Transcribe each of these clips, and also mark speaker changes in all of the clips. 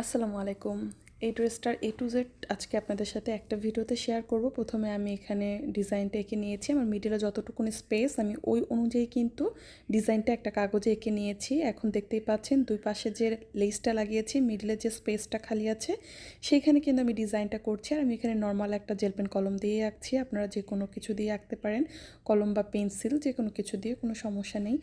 Speaker 1: আসসালামু আলাইকুম। এই ড্রেসটার এ টু জেড আজকে আপনাদের সাথে একটা ভিডিওতে শেয়ার করব। প্রথমে আমি এখানে ডিজাইনটা এঁকে নিয়েছি। আমার মিডিলে যতটুকুনি স্পেস আমি ওই অনুযায়ী কিন্তু ডিজাইনটা একটা কাগজে এঁকে নিয়েছি। এখন দেখতেই পাচ্ছেন, দুই পাশে যে লেসটা লাগিয়েছি মিডিলে যে স্পেসটা খালি আছে সেইখানে কিন্তু আমি ডিজাইনটা করছি। আর আমি এখানে নর্মাল একটা জেল পেন কলম দিয়ে আঁকছি। আপনারা যে কোনো কিছু দিয়ে আঁকতে পারেন, কলম বা পেন্সিল যে কোনো কিছু দিয়ে, কোনো সমস্যা নেই।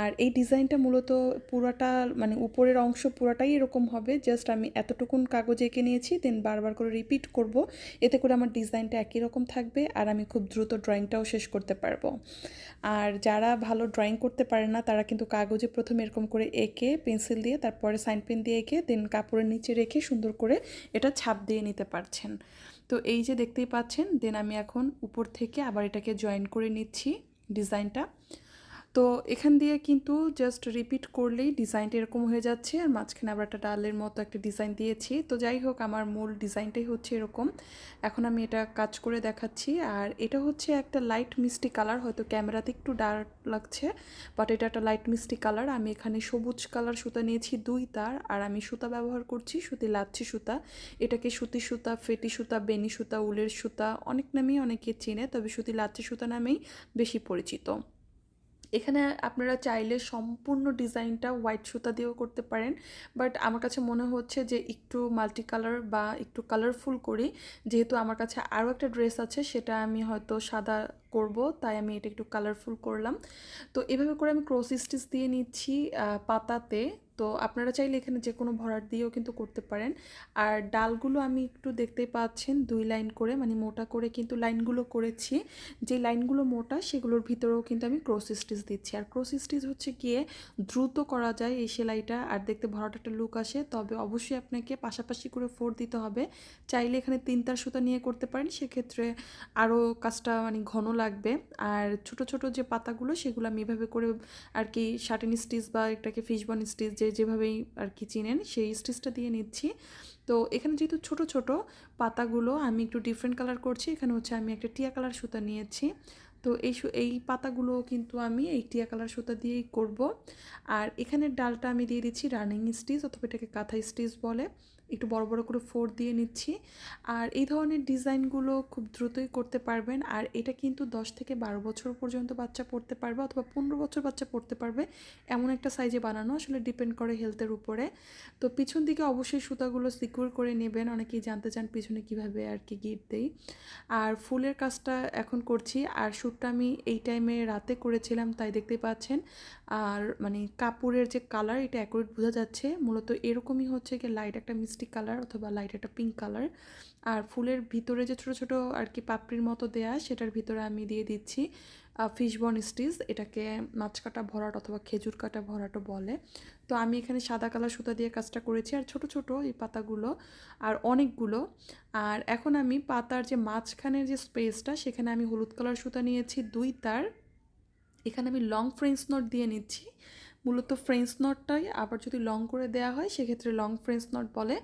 Speaker 1: আর এই ডিজাইনটা মূলত পুরাটা মানে উপরের অংশ পুরাটাই এরকম হবে। জাস্ট আমি এতটুকুন কাগজে এঁকে নিয়েছি দেন বারবার করে রিপিট করব। এতে করে আমার ডিজাইনটা একই রকম থাকবে আর আমি খুব দ্রুত ড্রয়িংটাও শেষ করতে পারব। আর যারা ভালো ড্রয়িং করতে পারে না, তারা কিন্তু কাগজে প্রথমে এরকম করে এঁকে পেন্সিল দিয়ে, তারপরে সাইন পেন দিয়ে এঁকে দেন কাপড়ের নিচে রেখে সুন্দর করে এটা ছাপ দিয়ে নিতে পারছেন। তো এই যে দেখতেই পাচ্ছেন দেন আমি এখন উপর থেকে আবার এটাকে জয়েন করে নিচ্ছি ডিজাইনটা তো এখান দিয়ে কিন্তু জাস্ট রিপিট করলেই ডিজাইনটা এরকম হয়ে যাচ্ছে। আর মাঝখানে আবার একটা ডালের মতো একটা ডিজাইন দিয়েছি। তো যাই হোক, আমার মূল ডিজাইনটাই হচ্ছে এরকম। এখন আমি এটা কাজ করে দেখাচ্ছি। আর এটা হচ্ছে একটা লাইট মিষ্টি কালার হয়তো ক্যামেরাতে একটু ডার্ক লাগছে বাট এটা একটা লাইট মিষ্টি কালার আমি এখানে সবুজ কালার সুতা নিয়েছি, দুই তার। আর আমি সুতা ব্যবহার করছি, সুতি লাচ্ছি সুতা। এটাকে সুতি সুতা, ফেটি সুতা, বেনি সুতা, উলের সুতা, অনেক নামেই অনেকে চেনে, তবে সুতি লাচ্ছি সুতা নামেই বেশি পরিচিত। এখানে আপনারা চাইলে সম্পূর্ণ ডিজাইনটা হোয়াইট সুতা দিয়েও করতে পারেন। বাট আমার কাছে মনে হচ্ছে যে একটু মাল্টি কালার বা একটু কালারফুল করি। যেহেতু আমার কাছে আরও একটা ড্রেস আছে, সেটা আমি হয়তো সাদা করব, তাই আমি এটা একটু কালারফুল করলাম। তো এভাবে করে আমি ক্রস স্টিচ দিয়ে নিচ্ছি পাতাতে। তো আপনারা চাইলে এখানে যে কোনো ভরাট দিয়েও কিন্তু করতে পারেন। আর ডালগুলো আমি একটু দেখতেই পাচ্ছেন, দুই লাইন করে মানে মোটা করে কিন্তু লাইনগুলো করেছি। যে লাইনগুলো মোটা, সেগুলোর ভিতরেও কিন্তু আমি ক্রস স্টিচ দিচ্ছি। আর ক্রস স্টিচ হচ্ছে গিয়ে দ্রুত করা যায় এই সেলাইটা। আর দেখতে ভরাট একটা লুক আসে, তবে অবশ্যই আপনাকে পাশাপাশি করে ফোর দিতে হবে। চাইলে এখানে তিনটার সুতা নিয়ে করতে পারেন, সেক্ষেত্রে আরও কাজটা মানে ঘন লাগবে। আর ছোট ছোট যে পাতাগুলো, সেগুলো আমি এভাবে করে আর কি শার্টিন স্টিচ বা এটাকে ফিশবন স্টিচ যে যেভাবেই আর কি চিনেন, সেই স্টিচটা দিয়ে নিচ্ছি। তো এখানে যেহেতু ছোট ছোট পাতাগুলো আমি একটু ডিফারেন্ট কালার করছি, এখানে হচ্ছে আমি একটা টিয়া কালার সুতা নিয়েছি। তো এই এই পাতাগুলো কিন্তু আমি এই টিয়া কালার সুতা দিয়েই করব। আর এখানের ডালটা আমি দিয়ে দিচ্ছি রানিং স্টিচ অথবা এটাকে কাঁথা স্টিচ বলে। একটু বড় বড় করে ফোর দিয়ে নিচ্ছি। আর এই ধরনের ডিজাইনগুলো খুব দ্রুতই করতে পারবেন। আর এটা কিন্তু দশ থেকে বারো বছর পর্যন্ত বাচ্চা পড়তে পারবে অথবা পনেরো বছর বাচ্চা পড়তে পারবে এমন একটা সাইজে বানানো, আসলে ডিপেন্ড করে হেলথের উপরে। তো পিছন দিকে অবশ্যই সুতাগুলো সিকিউর করে নেবেন। অনেকেই জানতে চান পিছনে কীভাবে আর কি গিট দেই। আর ফুলের কাজটা এখন করছি। আর শ্যুটটা আমি এই টাইমে রাতে করেছিলাম, তাই দেখতে পাচ্ছেন। আর মানে কাপড়ের যে কালার এটা অ্যাকুরেট বোঝা যাচ্ছে। মূলত এরকমই হচ্ছে কি লাইট একটা মিষ্টি কালার অথবা লাইট একটা পিঙ্ক কালার আর ফুলের ভিতরে যে ছোটো ছোটো আর কি পাপড়ির মতো দেয়া, সেটার ভিতরে আমি দিয়ে দিচ্ছি ফিশবন স্টিচ এটাকে মাছ কাটা ভরাট অথবা খেজুর কাটা ভরাটও বলে। তো আমি এখানে সাদা কালার সুতা দিয়ে কাজটা করেছি, আর ছোট ছোট এই পাতাগুলো, আর অনেকগুলো। আর এখন আমি পাতার যে মাঝখানের যে স্পেসটা সেখানে আমি হলুদ কালার সুতা নিয়েছি, দুই তার। এখানে আমি লং ফ্রেন্স নোট দিয়ে নিচ্ছি। মূলত ফ্রেঞ্চ নটটাই আবার যদি লং করে দেওয়া হয়, সেক্ষেত্রে লং ফ্রেঞ্চ নট বলে।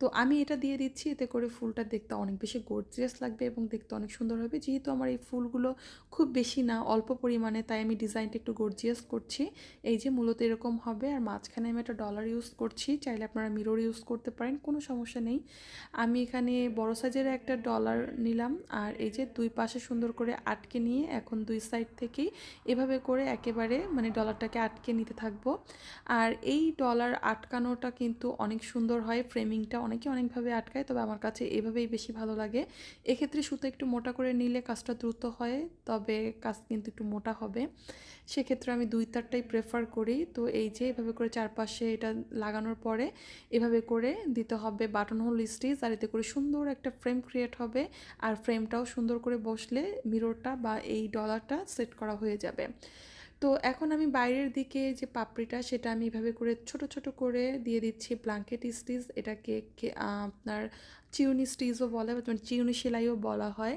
Speaker 1: তো আমি এটা দিয়ে দিচ্ছি, এতে করে ফুলটা দেখতে অনেক বেশি গর্জিয়াস লাগবে এবং দেখতে অনেক সুন্দর হবে। যেহেতু আমার এই ফুলগুলো খুব বেশি না, অল্প পরিমাণে, তাই আমি ডিজাইনটা একটু গর্জিয়াস করছি। এই যে মূলত এরকম হবে, আর মাঝখানে আমি একটা ডলার ইউজ করছি, চাইলে আপনারা মিরর ইউজ করতে পারেন, কোনো সমস্যা নেই। আমি এখানে বড় সাইজের একটা ডলার নিলাম, আর এই যে দুই পাশে সুন্দর করে আটকে নিয়ে, এখন দুই সাইড থেকেই এভাবে করে একেবারে মানে ডলারটাকে আটকে নিতে থাকবে থাকব। আর এই ডলার আটকানোটা কিন্তু অনেক সুন্দর হয় ফ্রেমিংটা অনেকে অনেকভাবে আটকায়, তবে আমার কাছে এভাবেই বেশি ভালো লাগে। এক্ষেত্রে সুতো একটু মোটা করে নিলে কাজটা দ্রুত হয়, তবে কাজ কিন্তু একটু মোটা হবে। সেক্ষেত্রে আমি দুই তারটাই প্রেফার করি। তো এই যে এভাবে করে চারপাশে এটা লাগানোর পরে এভাবে করে দিতে হবে বাটন হোল স্টিচ আর এতে করে সুন্দর একটা ফ্রেম ক্রিয়েট হবে। আর ফ্রেমটাও সুন্দর করে বসলে মিররটা বা এই ডলারটা সেট করা হয়ে যাবে। তো এখন আমি বাইরের দিকে যে পাপড়িটা সেটা আমি এভাবে করে ছোট ছোট করে দিয়ে দিচ্ছি ব্লাঙ্কেট স্টিচ এটাকে আপনার চিউনি স্টিচও বলে মানে চিউনি সেলাইও বলা হয়।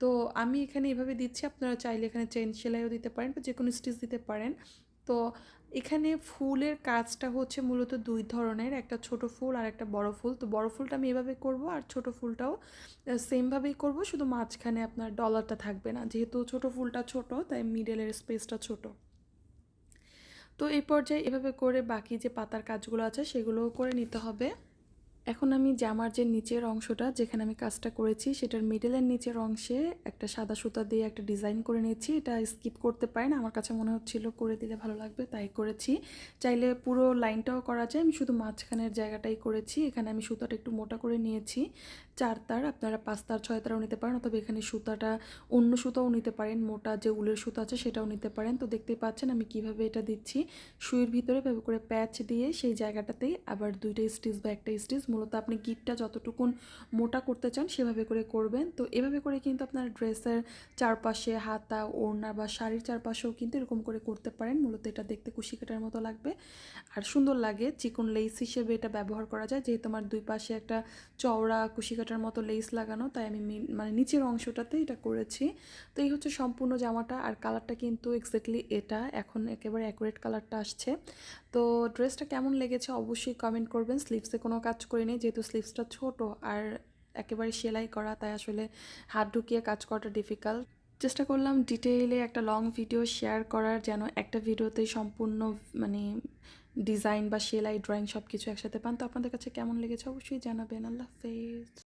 Speaker 1: তো আমি এখানে এভাবে দিচ্ছি, আপনারা চাইলে এখানে চেন সেলাইও দিতে পারেন বা যে কোনো স্টিচ দিতে পারেন। তো এখানে ফুলের কাজটা হচ্ছে মূলত দুই ধরনের, একটা ছোট ফুল আর একটা বড় ফুল। তো বড় ফুলটা আমি এভাবে করব আর ছোট ফুলটাও সেমভাবেই করব, শুধু মাঝখানে আপনার ডলারটা থাকবে না। যেহেতু ছোট ফুলটা ছোট, তাই মিডলের স্পেসটা ছোট। তো এই পর্যায়ে এভাবে করে বাকি যে পাতার কাজগুলো আছে, সেগুলোও করে নিতে হবে। এখন আমি জামার যে নিচের অংশটা, যেখানে আমি কাজটা করেছি, সেটার মিডলের নিচের অংশে একটা সাদা সুতা দিয়ে একটা ডিজাইন করে নিয়েছি। এটা স্কিপ করতে পারেন আমার কাছে মনে হচ্ছিল করে দিলে ভালো লাগবে, তাই করেছি। চাইলে পুরো লাইনটাও করা যায়, আমি শুধু মাঝখানের জায়গাটাই করেছি, এখানে আমি সুতাটা একটু মোটা করে নিয়েছি। চার তার, আপনারা পাঁচ তার, ছয় তারও নিতে পারেন অথবা এখানে সুতাটা অন্য সুতাও নিতে পারেন, মোটা যে উলের সুতা আছে সেটাও নিতে পারেন। তো দেখতেই পাচ্ছেন আমি কীভাবে এটা দিচ্ছি। সুইয়ের ভিতরে ভাবে করে প্যাচ দিয়ে সেই জায়গাটাতেই আবার দুইটা স্টিচ বা একটা স্টিচ, মূলত আপনি গিটটা যতটুকুন মোটা করতে চান সেভাবে করে করবেন। তো এভাবে করে কিন্তু আপনার ড্রেসের চারপাশে হাতা, ওড়না বা শাড়ির চারপাশেও কিন্তু এরকম করে করতে পারেন। মূলত এটা দেখতে কুশি কাটার মতো লাগবে। আর সুন্দর লাগে, চিকন লেস হিসেবে এটা ব্যবহার করা যায়। যেহেতু আমার দুই পাশে একটা চওড়া কুশি মতো লেস লাগানো, তাই আমি মানে নিচের অংশটাতে এটা করেছি। তো এই হচ্ছে সম্পূর্ণ জামাটা, আর কালারটা কিন্তু এক্স্যাক্টলি এটা। এখন একেবারে অ্যাকুরেট কালারটা আসছে। তো ড্রেসটা কেমন লেগেছে অবশ্যই কমেন্ট করবেন। স্লিভসে কোনো কাজ করিনি যেহেতু স্লিভসটা ছোট আর একেবারে সেলাই করা, তাই আসলে হাত ঢুকিয়ে কাজ করাটা ডিফিকাল্ট চেষ্টা করলাম ডিটেইলে একটা লং ভিডিও শেয়ার করার, যেন একটা ভিডিওতে সম্পূর্ণ মানে ডিজাইন বা সেলাই ড্রয়িং সব কিছু একসাথে পান। তো আপনাদের কাছে কেমন লেগেছে অবশ্যই জানাবেন। আল্লাহ হাফেজ।